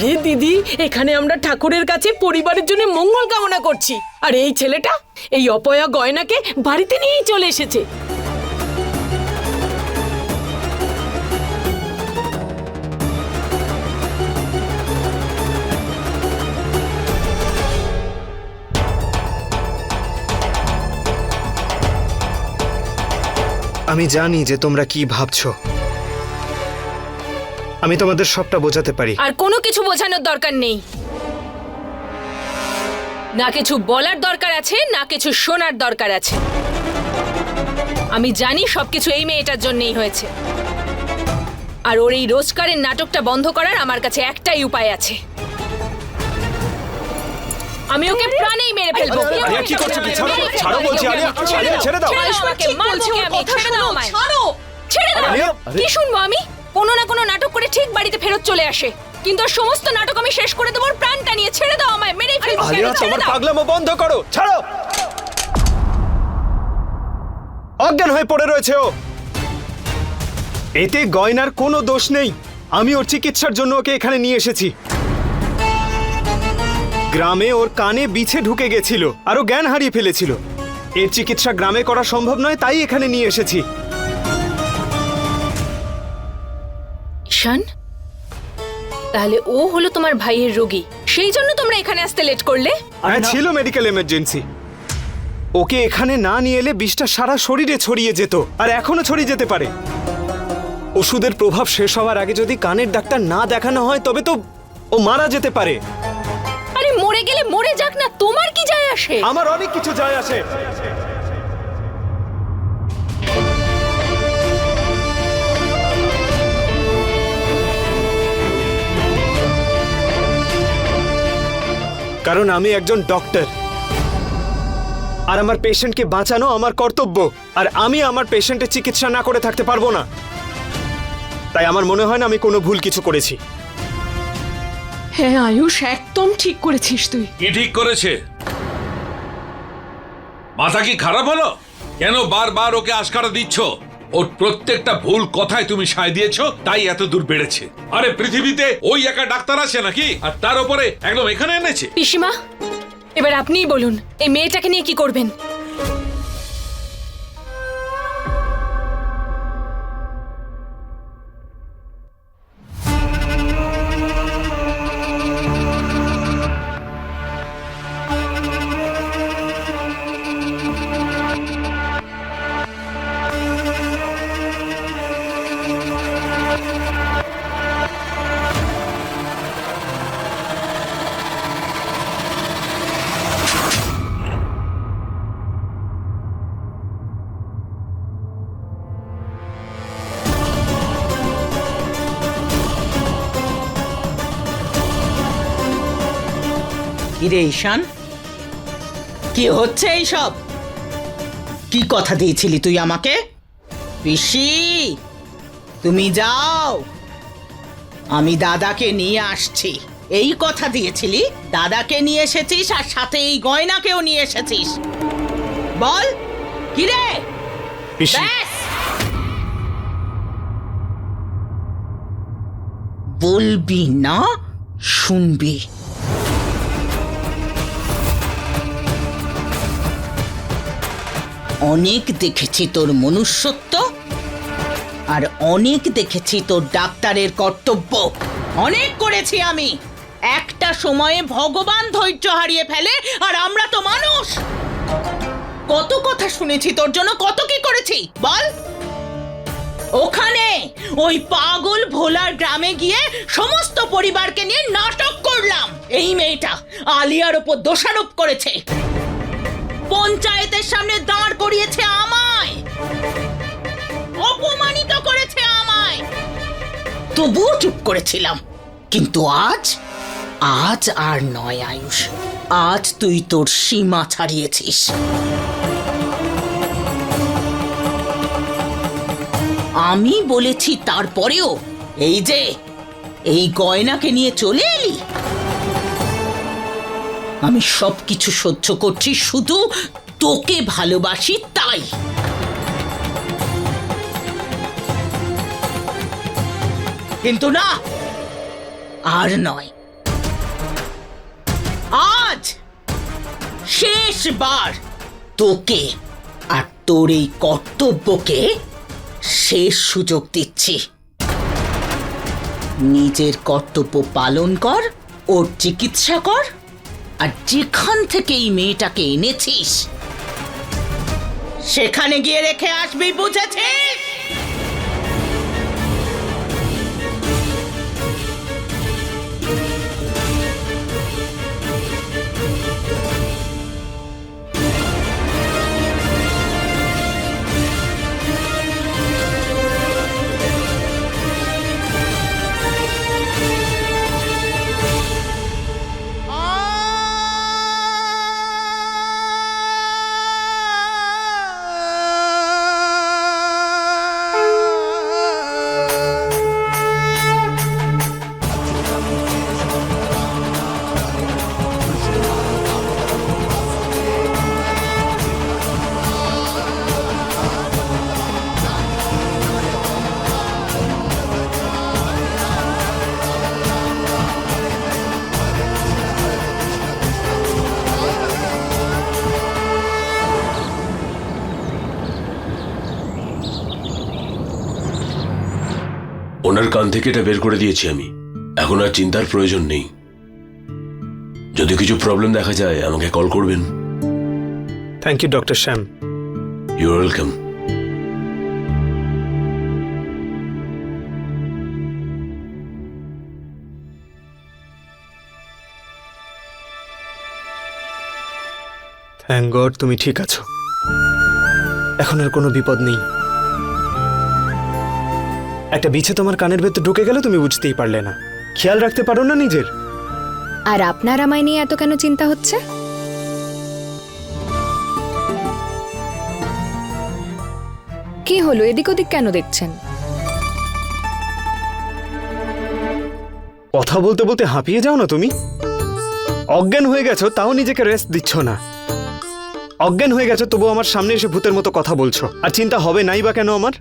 আরে দিদি, এখানে আমরা ঠাকুরের কাছে পরিবারের জন্য মঙ্গল কামনা করছি। আর এই ছেলেটা এই অপয়া গয়নাকে বাড়িতে নিয়েই চলে এসেছে। আমি জানি যে তোমরা কি ভাবছ। আমি তোমাদের সবটা বোঝাতে পারি। আর কোনো কিছু বোঝানোর দরকার নেই। না কিছু বলার দরকার আছে না কিছু শোনার দরকার আছে। আমি জানি সবকিছু এই মেয়েটার জন্যই হয়েছে। আর ওর এই রোজকারের নাটকটা বন্ধ করার আমার কাছে একটাই উপায় আছে। আমি ওকে প্রাণেই মেরে ফেলব। আলিয়া, কি করছ? কি? ছাড়ো, ছাড়ো বলছি, আলিয়া, আলিয়া, ছেড়ে দাও। আমাকে, মারবো কে আমি? ছেড়ে দাও। আমায়। ছেড়ে। দাও কি শুনব আমি? কোনো না কোনো নাটক করে ঠিক বাড়িতে ফেরত চলে আসে। কিন্তু ওর সমস্ত নাটক আমি শেষ করে দেবো ওর প্রাণটা নিয়ে ছেড়ে দাও আমায় মেরেই ফেলব আলিয়া তোমার পাগলামো বন্ধ করো ছাড়ো। অজ্ঞান হয়ে পড়ে রয়েছে ও। এতে গয়নার কোনো দোষ নেই। আমি ওর চিকিৎসার জন্য ওকে এখানে নিয়ে এসেছি। গ্রামে ওর কানে বিছে ঢুকে গেছিল আর ও জ্ঞান হারিয়ে ফেলেছিল। এর চিকিৎসা গ্রামে করা সম্ভব নয় তাই এখানে নিয়ে এসেছি। ঈশান? তাহলে ও হলো তোমার ভাইয়ের রোগী। সেই জন্য তোমরা এখানে আসতে লেট করলে? হ্যাঁ ছিল মেডিকেল এমার্জেন্সি ওকে এখানে না নিয়ে এলে বিষটা সারা শরীরে ছড়িয়ে যেত আর এখনও ছড়িয়ে যেতে পারে। ওষুধের প্রভাব শেষ হওয়ার আগে যদি কানের ডাক্তার না দেখানো হয় তবে তো ও মারা যেতে পারে। আরে মরে গেলে মরে যাক না তোমার কি যায় আসে? আমার অনেক কিছু যায় আসে। কারণ আমি একজন ডক্টর আর আমার পেশেন্টকে বাঁচানো আমার কর্তব্য। আর আমি আমার পেশেন্টের চিকিৎসা না করে থাকতে পারব না। তাই আমার মনে হয় না আমি কোনো ভুল কিছু করেছি। হ্যাঁ আয়ুষ একদম ঠিক করেছিস তুই। কি ঠিক করেছে? মাথা কি খারাপ হলো? কেন বারবার ওকে আশকারা দিচ্ছ? ওর প্রত্যেকটা ভুল কথায় তুমি সায় দিয়েছ, তাই এত দূর বেড়েছে। আরে পৃথিবীতে ওই একা ডাক্তার আছে নাকি? আর তার উপরে একদম এখানে এনেছে? পিসিমা, এবার আপনিই বলুন, এই মেয়েটাকে নিয়ে কি করবেন? কিরে ঈশান? কি হচ্ছে এইসব? কি কথা দিয়েছিলি তুই আমাকে? পিসি! তুমি যাও। আমি দাদাকে নিয়ে আসছি। এই কথা দিয়েছিলি দাদাকে নিয়ে এসেছিস আর সাথে এই গয়নাকেও নিয়ে এসেছিস। বল কিরে ব্যাস। বলবি না শুনবি। অনেক দেখেছি তোর মনুষ্যত্ব আর অনেক দেখেছি তোর ডাক্তারের কর্তব্য। অনেক করেছি আমি। একটা সময়ে ভগবান ধৈর্য হারিয়ে ফেলে আর আমরা তো মানুষ। কত কথা শুনেছি, তোর জন্য কত কি করেছি, বল। ওখানে ওই পাগল ভোলার গ্রামে গিয়ে সমস্ত পরিবারকে নিয়ে নাটক করলাম। এই মেয়েটা আলিয়ার ওপর দোষারোপ করেছে। পঞ্চায়েতের সামনে দাঁড় করিয়েছে তবুও চুপ করেছিলাম। কিন্তু আজ আজ আর নয় আয়ুষ। আজ তুই তোর সীমা ছাড়িয়েছিস। আমি বলেছি তারপরেও, এই যে, এই গয়নাকে নিয়ে চলে এলি। আমি সবকিছু সহ্য করছি, শুধু তোকে ভালোবাসি তাই। কিন্তু না, আর নয়। আজ শেষবার তোকে আর তোর এই কর্তব্যকে শেষ সুযোগ দিচ্ছি। নিজের কর্তব্য পালন কর, ওর চিকিৎসা কর, আর যেখান থেকে এই মেয়েটাকে এনেছিস, সেখানে গিয়ে রেখে আসবি, বুঝেছিস? ওনার কান থেকে এটা বের করে দিয়েছি আমি। এখন আর চিন্তার প্রয়োজন নেই। যদি কিছু প্রবলেম দেখা যায় আমাকে কল করবেন। Thank you doctor Shyam you welcome thank God তুমি ঠিক আছো। এখন আর কোনো বিপদ নেই। একটা বিছে তোমার কানের ভেতর ঢুকে গেলে তুমি বুঝতেই পারলে না। খেয়াল রাখতে পারো না নিজের। আর আপনার আমায় নিয়ে এত কেন চিন্তা হচ্ছে? কি হলো? এদিক ওদিক কেন দেখছেন? কথা বলতে বলতে হাঁপিয়ে যাও না তুমি। অজ্ঞান হয়ে গেছো তাও নিজেকে রেস্ট দিচ্ছ না। অজ্ঞান হয়ে গেছো তবু আমার সামনে এসে ভূতের মতো কথা বলছো। আর চিন্তা হবে নাই বা কেন আমার?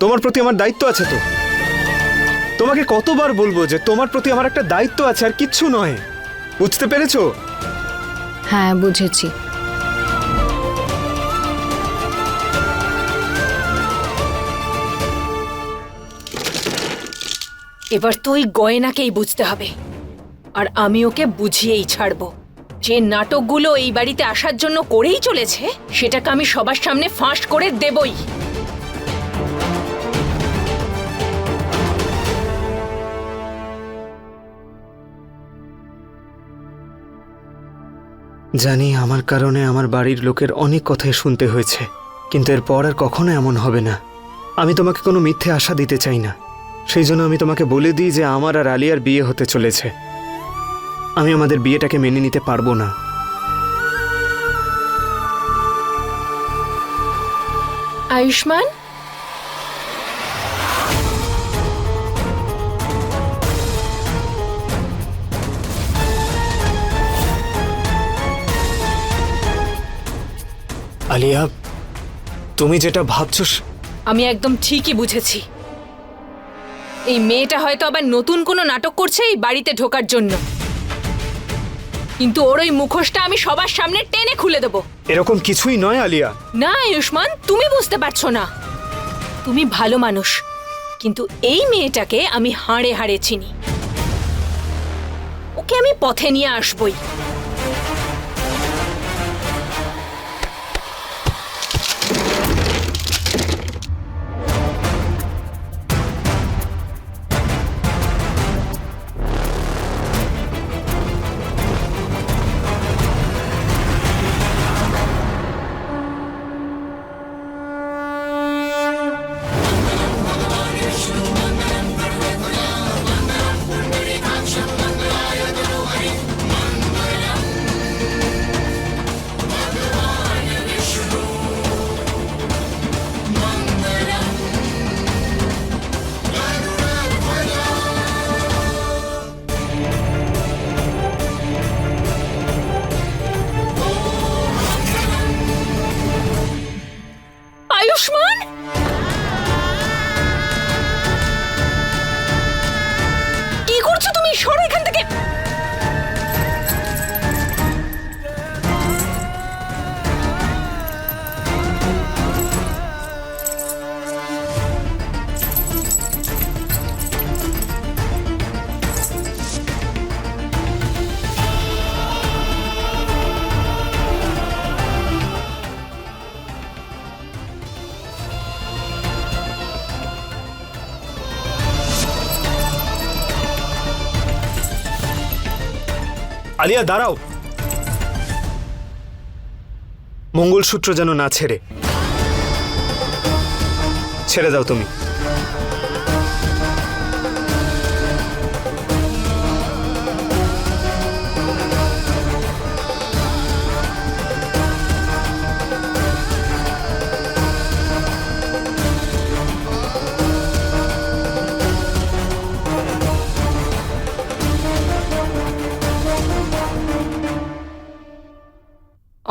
তোমার প্রতি আমার দায়িত্ব আছে তো। তোমাকে কতবার বলব যে তোমার প্রতি আমার একটা দায়িত্ব আছে আর কিচ্ছু নয়। বুঝতে পেরেছ? হ্যাঁ বুঝেছি। এবার তো ওই গয়নাকেই বুঝতে হবে। আর আমি ওকে বুঝিয়েই ছাড়বো। যে নাটকগুলো এই বাড়িতে আসার জন্য করেই চলেছে সেটাকে আমি সবার সামনে ফাঁস করে দেবই। জানি আমার কারণে আমার বাড়ির লোকের অনেক কথাই শুনতে হয়েছে, কিন্তু এরপর আর কখনো এমন হবে না। আমি তোমাকে কোনো মিথ্যে আশা দিতে চাই না। সেই জন্য আমি তোমাকে বলে দিই যে আমার আর আলিয়ার বিয়ে হতে চলেছে। আমি আমাদের বিয়েটাকে মেনে নিতে পারব না। আয়ুষ্মান? আলিয়া তুমি যেটা ভাবছ আমি একদম ঠিকই বুঝেছি। এই মেয়েটা হয়তো আবার নতুন কোনো নাটক করছে এই বাড়িতে ঢোকার জন্য। কিন্তু ওর ওই মুখোশটা আমি সবার সামনে টেনে খুলে দেবো। এরকম কিছুই নয় আলিয়া। না আয়ুষ্মান তুমি বুঝতে পারছ না। তুমি ভালো মানুষ কিন্তু এই মেয়েটাকে আমি হাড়ে হাড়ে চিনি। ওকে আমি পথে নিয়ে আসবই। Düşman? আলিয়া দাঁড়াও। মঙ্গলসূত্র যেন না ছেড়ে। ছেড়ে দাও তুমি।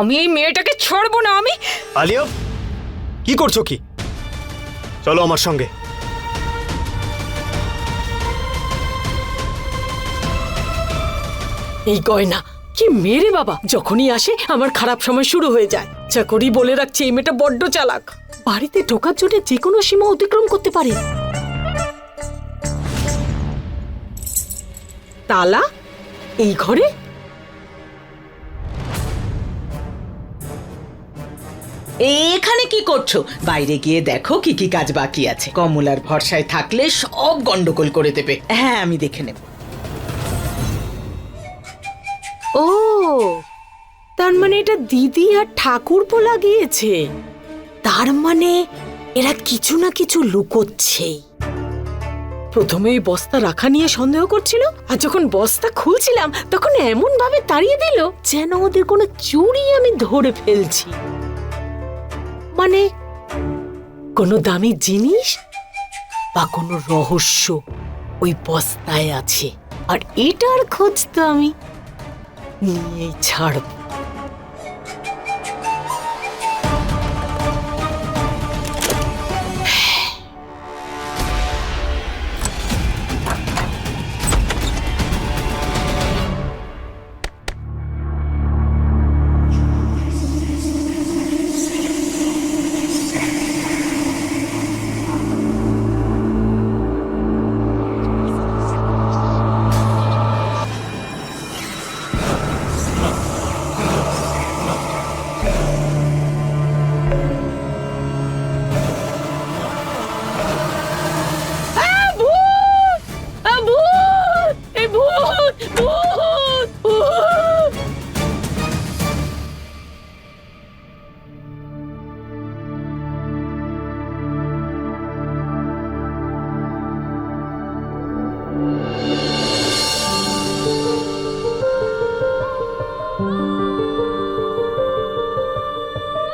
আমি এই মেয়েটাকে ছাড়বো না আমি আলিয়া কি করছ কি? চলো আমার সঙ্গে। এই গয়না কি মেরে বাবা। যখনই আসে আমার খারাপ সময় শুরু হয়ে যায়। চাকরি বলে রাখছে এই মেয়েটা বড্ড চালাক। বাড়িতে ঢোকার জন্য যে কোনো সীমা অতিক্রম করতে পারে। তালা? এই ঘরে? এখানে কি করছ? বাইরে গিয়ে দেখো কি কি কাজ বাকি আছে। কমলার ভরসায় থাকলে সব গন্ডগোল করে দেবে। হ্যাঁ আমি দেখে নেব। ও, তার মানে এটা দিদি আর ঠাকুরপো লাগিয়েছে। তার মানে এরা কিছু না কিছু লুকোচ্ছেই প্রথমে ওই বস্তা রাখা নিয়ে সন্দেহ করছিল, আর যখন বস্তা খুলছিলাম, তখন এমন ভাবে তাড়িয়ে দিল যেন ওদের কোনো চুরি আমি ধরে ফেলছি। মানে কোনো দামি জিনিস বা কোনো রহস্য ওই বস্তায় আছে? আর এটার খোঁজ তো আমি নিয়েই ছাড়ব।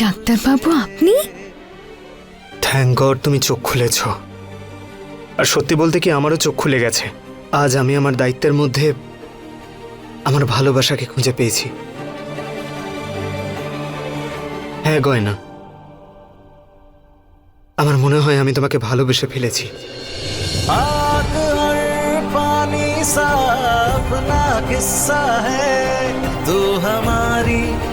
ডাক্তারবাবু আপনি? তুমি চোখ খুলেছ। আর সত্যি বলতে কি আমারও চোখ খুলে গেছে। আজ আমি আমার দায়িত্বের মধ্যে আমার ভালোবাসাকে খুঁজে পেয়েছি। হ্যাঁ গয়না। আমার মনে হয় আমি তোমাকে ভালোবেসে ফেলেছি।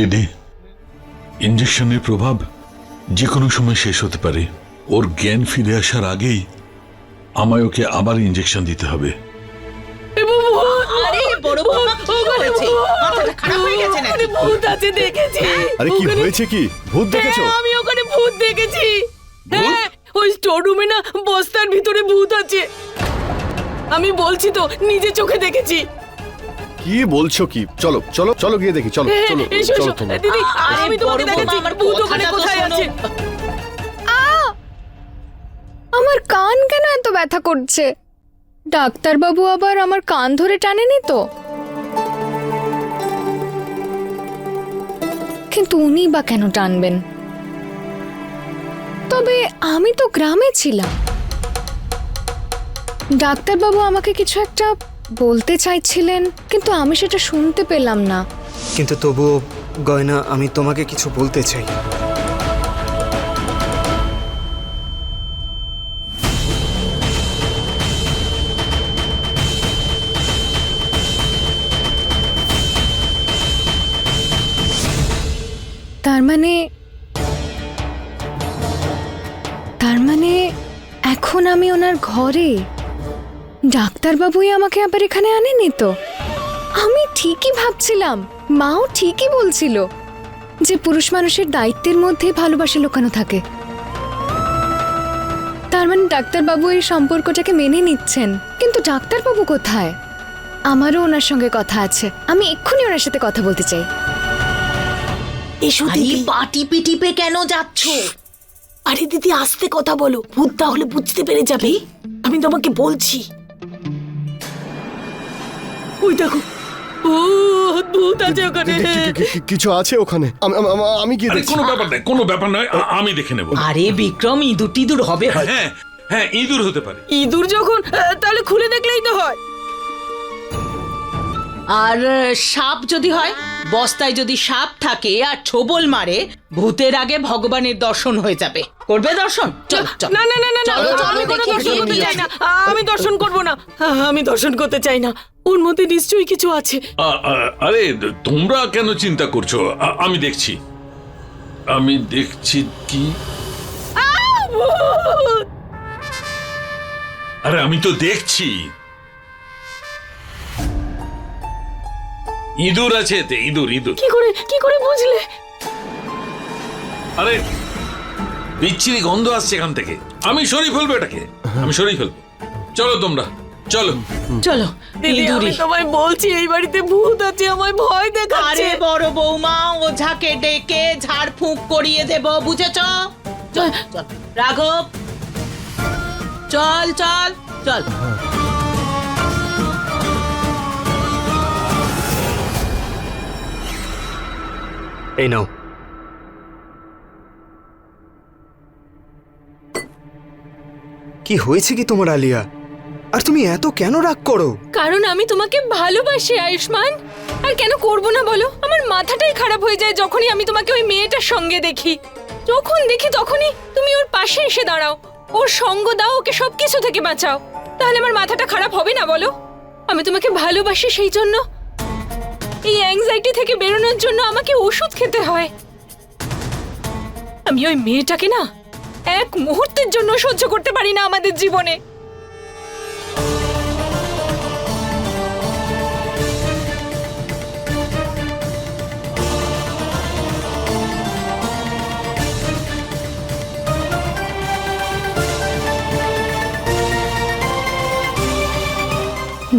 দিদি ইঞ্জেকশনের প্রভাব যে কোনো সময় শেষ হতে পারে। ওর জ্ঞান ফিরে আসার আগেই আমায় ওকে আবার ইঞ্জেকশন দিতে হবে। আরে কি হয়েছে? মাথাটা খারাপ হয়ে গেছে নাকি? ভূত আছে দেখেছি। কি ভূত দেখেছ? হ্যাঁ, আমি ওখানে ভূত দেখেছি। হ্যাঁ ওই স্টোর রুমে না বস্তার ভিতরে ভূত আছে। আমি বলছি তো নিজে চোখে দেখেছি। কি বলছো কি? চলো চলো চলো গিয়ে দেখি চলো হ্যাঁ, চলো এসো চলো তোমরা। দিদি আমি তোমাকে দেখেছি আমার ভূত ওখানে কোথায়। আছে? আমার কান কেন এত ব্যথা করছে? ডাক্তারবাবু আবার আমার কান ধরে টানেনি তো? কিন্তু উনি বা কেন টানবেন? তবে আমি তো গ্রামে ছিলাম। ডাক্তারবাবু আমাকে কিছু একটা বলতে চাইছিলেন কিন্তু আমি সেটা শুনতে পেলাম না। কিন্তু তবুও গয়না আমি তোমাকে কিছু বলতে চাই। তার মানে তার মানে এখন আমি ওনার ঘরে? ডাক্তারবাবুই আমাকে আবার এখানে আনেনি তো? আমি ঠিকই ভাবছিলাম মাও ঠিকই বলছিল যে পুরুষ মানুষের দায়িত্বের মধ্যে ভালোবাসা লুকানো থাকে। তার মানে ডাক্তারবাবু এই সম্পর্কটাকে মেনে নিচ্ছেন। কিন্তু ডাক্তারবাবু কোথায়? আমারও ওনার সঙ্গে কথা আছে। আমি এক্ষুনি ওনার সাথে কথা বলতে চাই। এসো আরে দিদি। পা টিপে টিপে কেন যাচ্ছ? আরে দিদি আস্তে কথা বলো। ভূত তাহলে বুঝতে পেরে যাবে। আমি তোমাকে বলছি। ওই দেখো। ও অদ্ভুত আছে ওখানে। কি- কি- কি- কিছু আছে ওখানে? আমি আমি- আমি- আমি গিয়ে আরে দেখছি। কোনো ব্যাপার নয় কোনো ব্যাপার নয় আ- আমি দেখে নেব। আরে বিক্রম ইঁদুর টিদুর হবে হয়তো। হ্যাঁ হ্যাঁ ইঁদুর হতে পারে। ইঁদুর যখন আহ, তাহলে খুলে দেখলেই তো হয়। আর আহ, সাপ যদি হয়? বস্তায় যদি সাপ থাকে আর ছোবল মারে ভূতের আগে ভগবানের দর্শন হয়ে যাবে। করবে দর্শন? চল চল। না না না না না আমি কোনো দর্শন করতে চাই না। আমি দর্শন করব না। আমি দর্শন করতে চাই না। ওর মধ্যে নিশ্চয়ই কিছু আছে। আরে তোমরা কেন চিন্তা করছ? আমি দেখছি। আমি দেখছি কি? আরে আমি তো দেখছি। ইঁদুর আছে এতে ইঁদুর ইঁদুর। কি করে কি করে বুঝলে? আরে বিচ্ছিরি গন্ধ আসছে এখান থেকে। আমি সরিয়ে ফেলব এটাকে। আমি সরিয়ে ফেলব। চলো তোমরা চলো। চলো দিদি আমি তোমায় বলছি এই বাড়িতে ভূত আছে আমায় ভয় দেখাচ্ছে। আরে বড় বৌমা ওঝাকে ডেকে ঝাড়ফুঁক করিয়ে দেব বুঝেছ? চল চল। রাঘব চল চল চল। এই নাও। কি হয়েছে কি তোমার আলিয়া? আর তুমি এত কেন রাগ করো? কারণ আমি তোমাকে ভালোবাসি আয়ুষ্মান। আর কেন করব না বলো? আমার মাথাটাই খারাপ হয়ে যায় যখনই আমি তোমাকে ওই মেয়েটার সঙ্গে দেখি। যখন দেখি তখনই তুমি ওর পাশে এসে দাঁড়াও। ওর সঙ্গ দাও ওকে সবকিছু থেকে বাঁচাও। তাহলে আমার মাথাটা খারাপ হবে না বলো? আমি তোমাকে ভালোবাসি সেই জন্য এই অ্যাংজাইটি থেকে বেরোনোর জন্য আমাকে ওষুধ খেতে হয়। আমি ওই মেয়েটাকে না এক মুহূর্তের জন্য সহ্য করতে পারি না আমাদের জীবনে।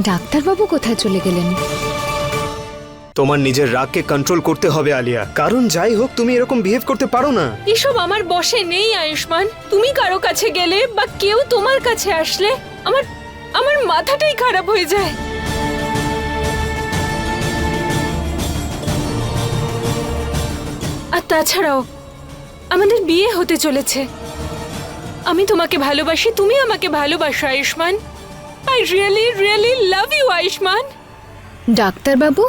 ডাক্তারবাবু কোথায় চলে গেলেন? তোমার নিজের রাগকে কন্ট্রোল করতে হবে আলিয়া। কারণ যাই হোক তুমি এরকম বিহেভ করতে পারো না। এসব আমার বসে নেই আয়ুষ্মান। তুমি কারও কাছে গেলে বা কেউ তোমার কাছে আসলে আমার আমার মাথাটাই খারাপ হয়ে যায়। আর তাছাড়াও আমাদের বিয়ে হতে চলেছে। আমি তোমাকে ভালোবাসি তুমি আমাকে ভালোবাসো Ayushman. I really really love you Ayushman. ডাক্তারবাবু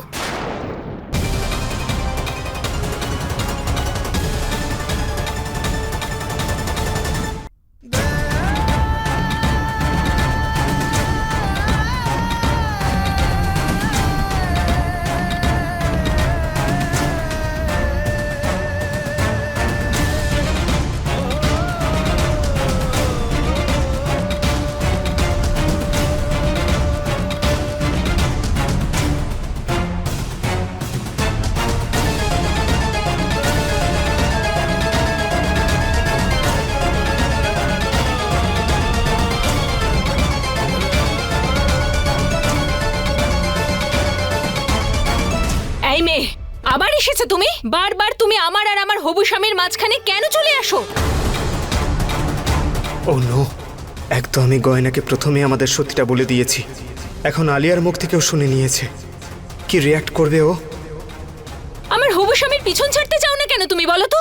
তুমি? বারবার তুমি আমার আর আমার হবু স্বামীর মাঝখানে কেন চলে আসো? ও নো এক তো আমি গয়নাকে প্রথমে আমাদের সত্যিটা বলে দিয়েছি। এখন আলিয়ার মুখ থেকেও শুনে নিয়েছে। কি রিয়াক্ট করবে ও? আমার হবু স্বামীর পিছন ছাড়তে চাও না কেন তুমি বলো তো?